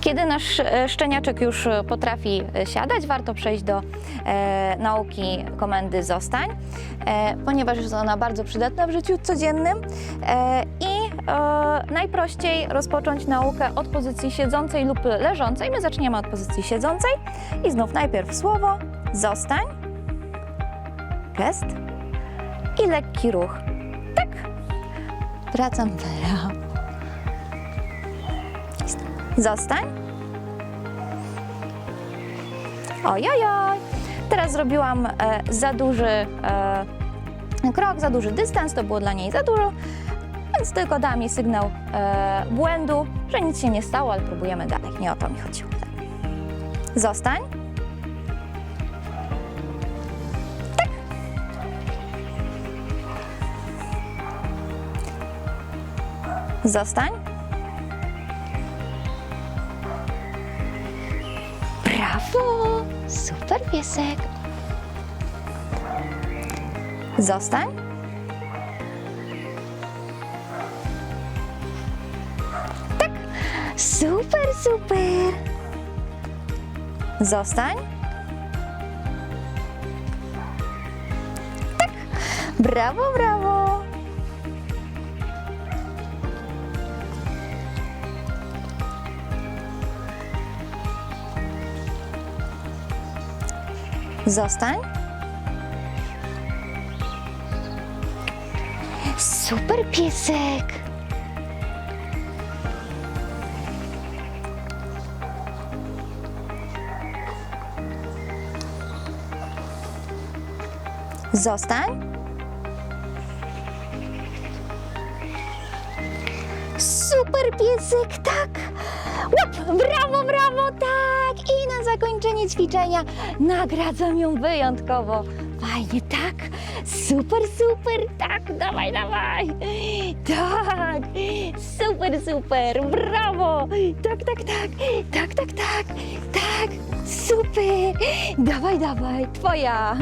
Kiedy nasz e, szczeniaczek już e, potrafi e, siadać, warto przejść do e, nauki komendy zostań, e, ponieważ jest ona bardzo przydatna w życiu codziennym e, i e, najprościej rozpocząć naukę od pozycji siedzącej lub leżącej. My zaczniemy od pozycji siedzącej i znów najpierw słowo zostań, gest i lekki ruch. Tak. Wracam teraz. Zostań. Ojojoj. Teraz zrobiłam e, za duży e, krok, za duży dystans, to było dla niej za dużo, więc tylko dałam jej sygnał e, błędu, że nic się nie stało, ale próbujemy dalej. Nie o to mi chodziło. Zostań. Tak. Zostań. Brawo! Super piesek. Zostań. Tak. Super, super. Zostań. Tak. Brawo, brawo. Zostań. Super piesek. Zostań. Super piesek, tak. Łap, brawo, brawo, tak. Zakończenie ćwiczenia nagradzam ją wyjątkowo. Fajnie, tak. Super, super, tak. Dawaj, dawaj. Tak. Super, super. Brawo. Tak, tak, tak. Tak, tak, tak. Tak. Super. Dawaj, dawaj. Twoja.